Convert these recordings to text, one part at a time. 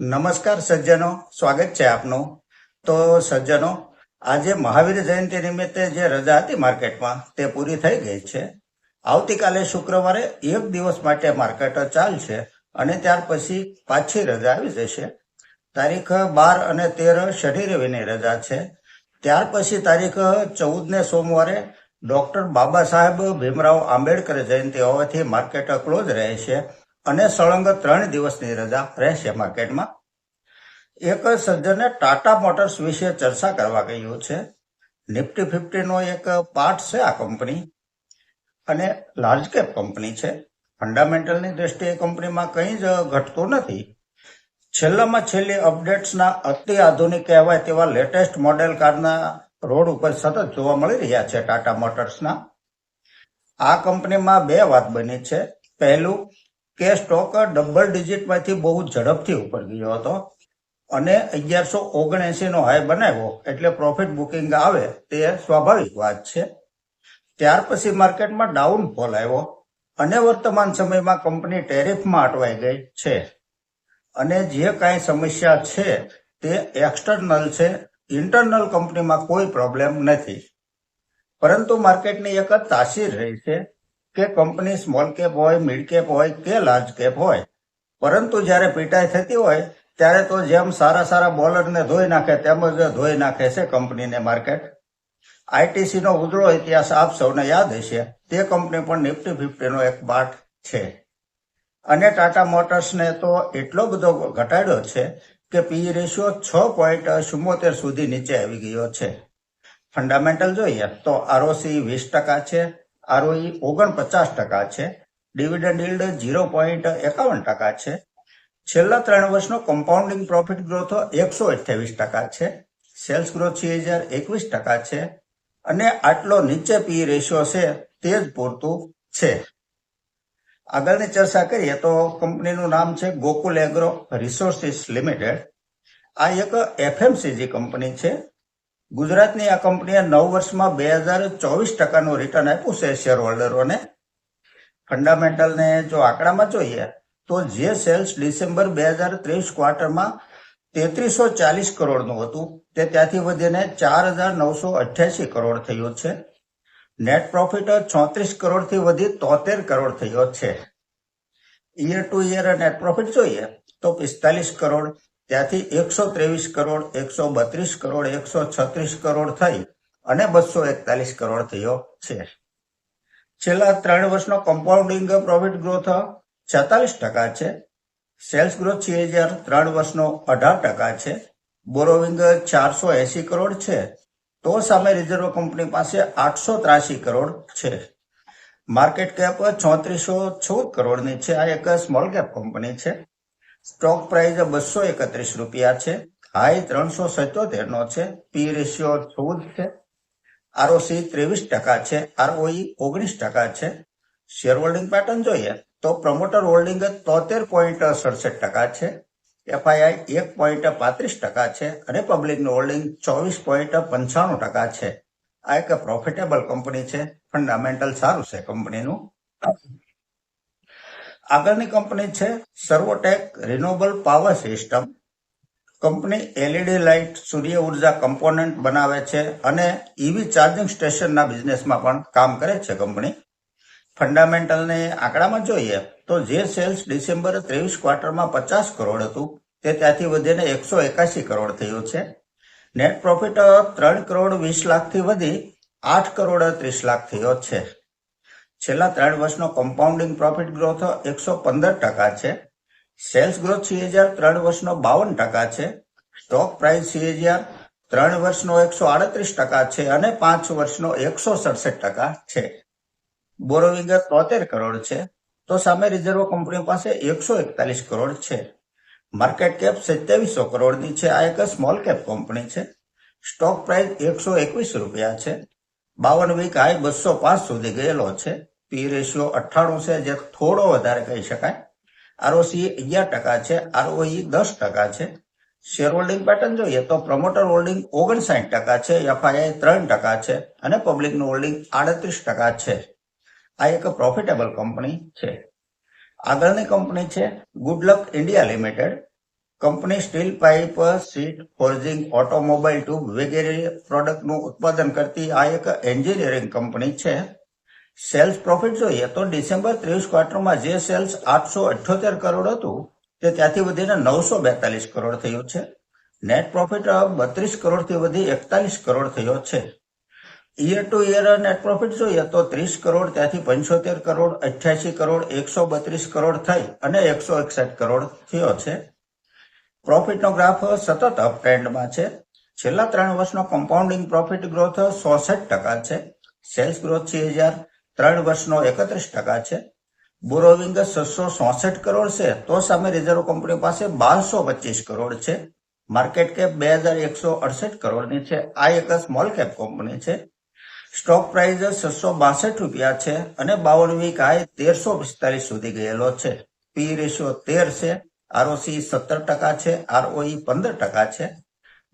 નમસ્કાર સજ્જનો, સ્વાગત છે આપનું. તો સજ્જનો, આજે મહાવીર જયંતિ નિમિત્તે જે રજા હતી માર્કેટમાં, તે પૂરી થઈ ગઈ છે. આવતીકાલે શુક્રવારે એક દિવસ માટે માર્કેટ ચાલશે અને ત્યાર પછી પાછી રજા આવી જશે. તારીખ બાર અને તેર શનિ રવિની રજા છે. ત્યાર પછી તારીખ ચૌદ ને સોમવારે ડોક્ટર બાબા સાહેબ ભીમરાવ આંબેડકર જયંતિ હોવાથી માર્કેટ ક્લોઝ રહેશે અને સળંગ ત્રણ દિવસની રજા રહેશે માર્કેટમાં. એક સજ્જને ટાટા મોટર્સ વિશે ચર્ચા કરવા કહ્યું છે. નિફ્ટી ફિફ્ટીનો એક પાર્ટ છે આ કંપની અને લાર્જ કેપ કંપની છે. ફંડામેન્ટલની દ્રષ્ટિએ કંપનીમાં કંઈ જ ઘટતું નથી. છેલ્લામાં છેલ્લી અપડેટ્સના અતિ આધુનિક કહેવાય તેવા લેટેસ્ટ મોડેલ કારના રોડ ઉપર સતત જોવા મળી રહ્યા છે ટાટા મોટર્સના. આ કંપનીમાં બે વાત બની છે. પહેલું કે સ્ટોક ડબલ ડિજિટમાંથી બહુ ઝડપથી ઉપર ગયો હતો. અને અગિયારસો ઓગણએસી નો હાઈ બનાવ્યો, એટલે પ્રોફિટ બુકિંગ આવે તે સ્વાભાવિક વાત છે. ત્યાર પછી માર્કેટમાં ડાઉનફોલ આવ્યો અને વર્તમાન સમયમાં કંપની ટેરિફમાં અટવાઈ ગઈ છે. અને જે કાંઈ સમસ્યા છે તે એક્સટર્નલ છે ઇન્ટરનલ કંપનીમાં કોઈ પ્રોબ્લેમ નથી. પરંતુ માર્કેટની એક જ તાસીર રહી છે કે કંપની સ્મોલ કેપ હોય મિડ કેપ હોય કે લાર્જ કેપ હોય. પરંતુ જ્યારે પીટાઈ થતી હોય, ત્યારે તો જેમ સારા સારા બોલરને ધોઈ નાખે તેમ જ ધોઈ નાખે છે કંપનીને માર્કેટ. આઈટીસી નો ઉજળો ઇતિહાસ આપ સૌને યાદ હશે. તે કંપની પણ નિફ્ટી ફિફ્ટીનો એક પાઠ છે. અને ટાટા મોટર્સને તો એટલો બધો ઘટાડ્યો છે કે પી રેશિયો છ પોઈન્ટ ચુમ્મોતેર સુધી નીચે આવી ગયો છે. ફંડામેન્ટલ જોઈએ તો આરઓસી વીસ ટકા છે આરઓઈ ઓગણપચાસ ટકા છે, ડિવિડન્ડ ઇલ્ડ ઝીરો પોઈન્ટ એકાવન ટકા છે. છેલ્લા ત્રણ વર્ષનો કમ્પાઉન્ડિંગ પ્રોફિટ ગ્રોથ એકસો અઠ્યાવીસ ટકા છે સેલ્સ ગ્રોથ છે હજાર એકવીસ ટકા છે, અને આટલો નીચે પી રેશિયો છે તે જ પૂરતું છે. આગળની ચર્ચા કરીએ તો કંપનીનું નામ છે ગોકુલ એગ્રો રિસોર્સિસ લિમિટેડ. આ એક એફએમસીજી કંપની છે ગુજરાતની આ કંપનીએ નવ વર્ષમાં બે હજાર ચોવીસ ટકાનું રિટર્ન આપ્યું છે શેર હોલ્ડરોને ફંડામેન્ટલને જો આંકડામાં જોઈએ, તો જે સેલ્સ ડિસેમ્બર બે હજાર ત્રેવીસ ક્વાર્ટરમાં તેત્રીસો ચાલીસ કરોડનું હતું, તે ત્યાંથી વધીને ચાર હજાર નવસો અઠ્યાસી કરોડ થયું છે. નેટ પ્રોફિટ ચોત્રીસ કરોડથી વધી તોતેર કરોડ થયો છે. Year to year net profit જોઈએ, તો પિસ્તાલીસ કરોડ ત્યાંથી એકસો ત્રેવીસ કરોડ, એકસો બત્રીસ કરોડ, એકસો છત્રીસ કરોડ થઈ અને બસો એકતાલીસ કરોડ થયો છે. છેલ્લા ત્રણ વર્ષનો કમ્પાઉન્ડિંગ પ્રોફિટ ગ્રોથ છેતાલીસ ટકા છે. સેલ્સ ગ્રોથ છે હજાર ત્રણ વર્ષનો અઢાર ટકા છે. બોરોવિંગ ચારસો એસી કરોડ છે. તો સામે રિઝર્વ કંપની પાસે આઠસો ત્રાસી કરોડ છે. માર્કેટ કેપ ચોત્રીસો ચૌદ કરોડની છે. આ એક સ્મોલ કેપ કંપની છે. સ્ટોક પ્રાઇસ બસો એકત્રીસ રૂપિયા છે. હાઈ ત્રણસો સત્યોતેર નો છે. પી રેશિયો ચૌદ છે. આરઓસી ત્રેવીસ ટકા છે. આરઓઈ ઓગણીસ ટકા છે. શેર હોલ્ડિંગ પેટર્ન જોઈએ તો પ્રમોટર હોલ્ડિંગ તોતેર પોઈન્ટ સડસઠ ટકા છે. એફઆઈઆઈ એક પોઈન્ટ પાંત્રીસ ટકા છે અને પબ્લિકનું હોલ્ડિંગ ચોવીસ પોઈન્ટ પંચાણું ટકા છે. આ એક પ્રોફિટેબલ કંપની છે. ફંડામેન્ટલ સારું છે કંપનીનું આગળની કંપની છે Servotech renewable power system. Company LED light, સૂર્ય ઊર્જા કમ્પોનન્ટ બનાવે છે અને ઈવી ચાર્જિંગ સ્ટેશનના બિઝનેસમાં પણ કામ કરે છે કંપની. ફંડામેન્ટલને આંકડામાં જોઈએ તો જે સેલ્સ ડિસેમ્બર ત્રેવીસ ક્વાર્ટરમાં પચાસ કરોડ હતું, તે ત્યાંથી વધીને એકસો એકાસી કરોડ થયું છે. નેટ પ્રોફિટ ત્રણ કરોડ વીસ લાખથી વધી આઠ કરોડ ત્રીસ લાખ થયો છે. છેલ્લા ત્રણ વર્ષનો કમ્પાઉન્ડિંગ પ્રોફિટ ગ્રોથ એકસો પંદર ટકા છે. સેલ્સ ગ્રોથ સીએજીઆર ત્રણ વર્ષનો બાવન ટકા છે. સ્ટોક પ્રાઇસ સીએજીઆર ત્રણ વર્ષનો એકસો આડત્રીસ ટકા છે અને પાંચ વર્ષનો એકસો સડસઠ ટકા છે. બોરોવિંગ તોતેર કરોડ છે. તો સામે રિઝર્વ કંપની પાસે એકસો એકતાલીસ કરોડ છે. માર્કેટ કેપ સત્યાવીસો કરોડની છે. આ એક સ્મોલ કેપ કંપની છે. સ્ટોક પ્રાઇસ એકસો એકવીસ રૂપિયા છે. બાવન વીક હાઈ બસો પાંચ સુધી ગયેલો છે. પી રેશિયો અઠ્ઠાણું છે, જે થોડો વધારે કહી શકાય. આરઓસી અગિયાર ટકા છે, આરઓઈ દસ ટકા છે. શેર હોલ્ડિંગ પેટર્ન જોઈએ તો પ્રમોટર હોલ્ડિંગ ઓગણસાઠ ટકા છે, એફઆઈઆઈ ત્રણ ટકા છે અને પબ્લિકનું હોલ્ડિંગ આડત્રીસ ટકા છે. આ એક પ્રોફિટેબલ કંપની છે. આગળની કંપની છે Goodluck India limited company steel pipe, sheet, forging, automobile tube વગેરે પ્રોડક્ટનું ઉત્પાદન કરતી આ એક એન્જિનિયરિંગ કંપની છે. સેલ્સ પ્રોફિટ જોઈએ તો ડિસેમ્બર ત્રેવીસ ક્વાર્ટરમાં જે સેલ્સ આઠસો અઠ્યોતેર કરોડ હતું, તે ત્યાંથી વધીને નવસો બેતાલીસ કરોડ થયું છે. નેટ પ્રોફિટ બત્રીસ કરોડથી વધી એકતાલીસ કરોડ થયો છે. Year to year net profit જોઈએ તો ત્રીસ કરોડ, ત્યાંથી પંચોતેર કરોડ, અઠ્યાસી કરોડ, એકસો બત્રીસ કરોડ થઈ અને એકસો એકસઠ કરોડ થયો છે. પ્રોફિટનો ગ્રાફ સતત અપ ટ્રેન્ડમાં છે. છેલ્લા ત્રણ વર્ષનો કમ્પાઉન્ડિંગ પ્રોફિટ ગ્રોથ સોસઠ ટકા છે. સેલ્સ ગ્રોથ છે હજાર. ત્રણ વર્ષનો એકત્રીસ ટકા છે. બોરોવિંગ છસો ચોસઠ કરોડ છે. તો સામે રિઝર્વ કંપની પાસે બારસો પચીસ કરોડ છે. માર્કેટ કેપ બે હજાર એકસો અડસઠ કરોડની છે. આ એક સ્મોલ કેપ કંપની છે. સ્ટોક પ્રાઇસ છસો બાસઠ રૂપિયા છે અને બાવન વીક હાઈ તેરસો પિસ્તાલીસ સુધી ગયેલો છે. પી રેશિયો તેર છે. આરઓસી સત્તર ટકા છે. આરઓઈ પંદર ટકા છે.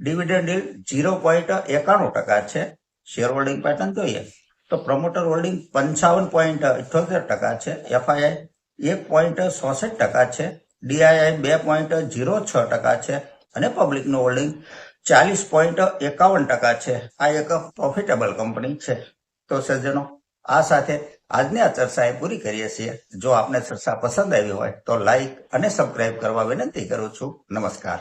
ડિવિડન્ડ ઝીરો પોઈન્ટ એકાણું ટકા છે. શેર હોલ્ડિંગ પેટર્ન જોઈએ. તો પ્રમોટર હોલ્ડિંગ પંચાવન પોઈન્ટ અઠ્યોતેર ટકા છે એફઆઈઆઈ એક પોઈન્ટ ચોસઠ ટકા છે ડીઆઈઆઈ બે પોઈન્ટ ઝીરો છ ટકા છે અને પબ્લિકનું હોલ્ડિંગ ચાલીસ પોઈન્ટ એકાવન ટકા છે. આ એક પ્રોફિટેબલ કંપની છે. તો સજ્જનો, આ સાથે આજની આ ચર્ચા એ પૂરી કરીએ છીએ. જો આપને ચર્ચા પસંદ આવી હોય તો લાઈક અને સબસ્ક્રાઇબ કરવા વિનંતી કરું છું. નમસ્કાર.